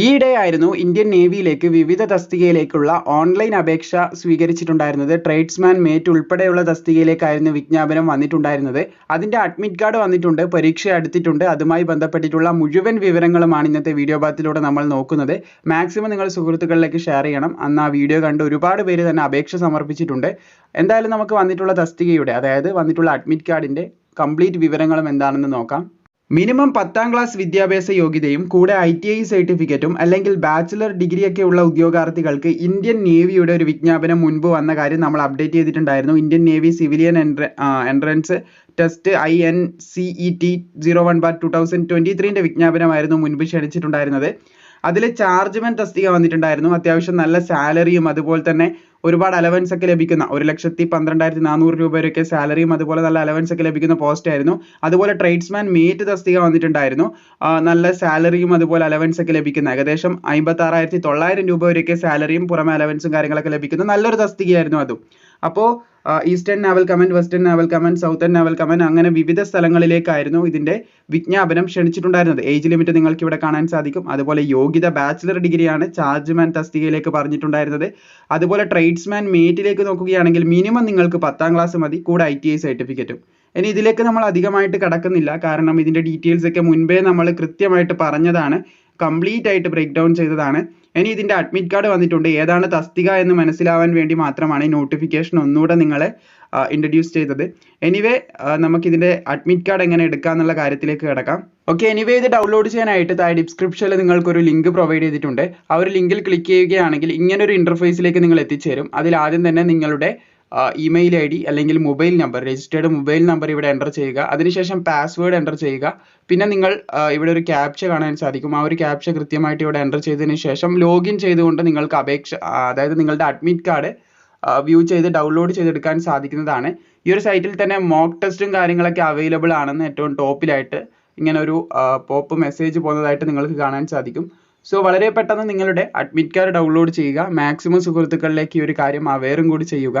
ഈയിടെയായിരുന്നു Indian നേവിയിലേക്ക് വിവിധ തസ്തികയിലേക്കുള്ള online അപേക്ഷ സ്വീകരിച്ചിട്ടുണ്ടായിരുന്നത്. Tradesman mate ഉൾപ്പെടെയുള്ള തസ്തികയിലേക്കായിരുന്നു വിജ്ഞാപനം വന്നിട്ടുണ്ടായിരുന്നത്. അതിന്റെ അഡ്മിറ്റ് കാർഡ് വന്നിട്ടുണ്ട് പരീക്ഷ അടുത്തിട്ടുണ്ട് അതുമായി ബന്ധപ്പെട്ടിട്ടുള്ള മുഴുവൻ വിവരങ്ങളുമാണ് ഇന്നത്തെ വീഡിയോ ഭാഗത്തിലൂടെ നമ്മൾ നോക്കുന്നത്. മാക്സിമം നിങ്ങൾ സുഹൃത്തുക്കളിലേക്ക് ഷെയർ ചെയ്യണം. അന്ന് ആ വീഡിയോ കണ്ട് ഒരുപാട് പേര് തന്നെ അപേക്ഷ സമർപ്പിച്ചിട്ടുണ്ട്. എന്തായാലും നമുക്ക് വന്നിട്ടുള്ള തസ്തികയുടെ അതായത് വന്നിട്ടുള്ള അഡ്മിറ്റ് കാർഡിന്റെ കംപ്ലീറ്റ് വിവരങ്ങളും എന്താണെന്ന് നോക്കാം. മിനിമം പത്താം ക്ലാസ് വിദ്യാഭ്യാസ യോഗ്യതയും കൂടെ ഐ ടി ഐ സർട്ടിഫിക്കറ്റും അല്ലെങ്കിൽ ബാച്ചിലർ ഡിഗ്രിയൊക്കെ ഉള്ള ഉദ്യോഗാർത്ഥികൾക്ക് ഇന്ത്യൻ നേവിയുടെ ഒരു വിജ്ഞാപനം മുൻപ് വന്ന കാര്യം നമ്മൾ അപ്ഡേറ്റ് ചെയ്തിട്ടുണ്ടായിരുന്നു. Indian Navy civilian entrance entrance test I N C E T zero one bar two thousand twenty ത്രീന്റെ വിജ്ഞാപനമായിരുന്നു മുൻപ് ക്ഷണിച്ചിട്ടുണ്ടായിരുന്നത്. അതിൽ ചാർജ്മെൻ തസ്തിക വന്നിട്ടുണ്ടായിരുന്നു. അത്യാവശ്യം നല്ല സാലറിയും അതുപോലെ തന്നെ ഒരുപാട് അലവൻസ് ഒക്കെ ലഭിക്കുന്ന ഒരു ലക്ഷത്തി പന്ത്രണ്ടായിരത്തി നാനൂറ് രൂപ വരെയൊക്കെ സാലറിയും അതുപോലെ നല്ല അലവൻസ് ഒക്കെ ലഭിക്കുന്ന പോസ്റ്റ് ആയിരുന്നു. അതുപോലെ ട്രേഡ്സ്മാൻ മേറ്റ് തസ്തിക വന്നിട്ടുണ്ടായിരുന്നു. നല്ല സാലറിയും അതുപോലെ അലവൻസ് ഒക്കെ ലഭിക്കുന്ന ഏകദേശം അമ്പത്താറായിരത്തി തൊള്ളായിരം രൂപ വരെയൊക്കെ സാലറിയും പുറമെ അലവൻസും കാര്യങ്ങളൊക്കെ ലഭിക്കുന്ന നല്ലൊരു തസ്തികയായിരുന്നു അതും. അപ്പോൾ Eastern Naval Command Western Naval Command Southern Naval Command അങ്ങനെ വിവിധ സ്ഥലങ്ങളിലേക്കായിരുന്നു ഇതിന്റെ വിജ്ഞാപനം ക്ഷണിച്ചിട്ടുണ്ടായിരുന്നത്. ഏജ് ലിമിറ്റ് നിങ്ങൾക്ക് ഇവിടെ കാണാൻ സാധിക്കും. അതുപോലെ യോഗ്യത ബാച്ചിലർ ഡിഗ്രിയാണ് ചാർജ്മാൻ തസ്തികയിലേക്ക് പറഞ്ഞിട്ടുണ്ടായിരുന്നത്. അതുപോലെ ട്രേഡ്സ്മാൻ മേറ്റിലേക്ക് നോക്കുകയാണെങ്കിൽ മിനിമം നിങ്ങൾക്ക് പത്താം ക്ലാസ് മതി കൂടെ ഐ ടി ഐ സർട്ടിഫിക്കറ്റും ഇനി ഇതിലേക്ക് നമ്മൾ അധികമായിട്ട് കടക്കുന്നില്ല കാരണം ഇതിന്റെ ഡീറ്റെയിൽസ് ഒക്കെ മുൻപേ നമ്മൾ കൃത്യമായിട്ട് പറഞ്ഞതാണ് കംപ്ലീറ്റ് ആയിട്ട് ബ്രേക്ക് ഡൗൺ ചെയ്തതാണ്. ഇനി ഇതിന്റെ അഡ്മിറ്റ് കാർഡ് വന്നിട്ടുണ്ട്. ഏതാണ് തസ്തിക എന്ന് മനസ്സിലാവാൻ വേണ്ടി മാത്രമാണ് ഈ നോട്ടിഫിക്കേഷൻ ഒന്നുകൂടെ നിങ്ങളെ ഇൻട്രൊഡ്യൂസ് ചെയ്തത്. എനിവേ നമുക്ക് ഇതിന്റെ അഡ്മിറ്റ് കാർഡ് എങ്ങനെ എടുക്കാം എന്നുള്ള കാര്യത്തിലേക്ക് കിടക്കാം. ഓക്കെ എനിവേ ഇത് ഡൗൺലോഡ് ചെയ്യാനായിട്ട് താഴെ ഡിസ്ക്രിപ്ഷനിൽ നിങ്ങൾക്ക് ഒരു ലിങ്ക് പ്രൊവൈഡ് ചെയ്തിട്ടുണ്ട്. ആ ഒരു ലിങ്കിൽ ക്ലിക്ക് ചെയ്യുകയാണെങ്കിൽ ഇങ്ങനെ ഒരു ഇന്റർഫേസിലേക്ക് നിങ്ങൾ എത്തിച്ചേരും. അതിൽ ആദ്യം തന്നെ നിങ്ങളുടെ ഇമെയിൽ ഐ ഡി അല്ലെങ്കിൽ mobile number registered mobile number ഇവിടെ എന്റർ ചെയ്യുക. അതിനുശേഷം പാസ്വേഡ് എന്റർ ചെയ്യുക. പിന്നെ നിങ്ങൾ ഇവിടെ ഒരു ക്യാപ്ച കാണാൻ സാധിക്കും. ആ ഒരു ക്യാപ്ച കൃത്യമായിട്ട് ഇവിടെ എന്റർ ചെയ്തതിന് ശേഷം ലോഗിൻ ചെയ്തുകൊണ്ട് നിങ്ങൾക്ക് അപേക്ഷ അതായത് നിങ്ങളുടെ അഡ്മിറ്റ് കാർഡ് വ്യൂ ചെയ്ത് ഡൗൺലോഡ് ചെയ്തെടുക്കാൻ സാധിക്കുന്നതാണ്. ഈ ഒരു സൈറ്റിൽ തന്നെ മോക്ക് ടെസ്റ്റും കാര്യങ്ങളൊക്കെ അവൈലബിൾ ആണെന്ന് ഏറ്റവും ടോപ്പിലായിട്ട് ഇങ്ങനെ ഒരു പോപ്പ് മെസ്സേജ് പോകുന്നതായിട്ട് നിങ്ങൾക്ക് കാണാൻ സാധിക്കും. സോ വളരെ പെട്ടെന്ന് നിങ്ങളുടെ അഡ്മിറ്റ് കാർഡ് ഡൗൺലോഡ് ചെയ്യുക. മാക്സിമം സുഹൃത്തുക്കളിലേക്ക് ഈ ഒരു കാര്യം അവെയറും കൂടി ചെയ്യുക.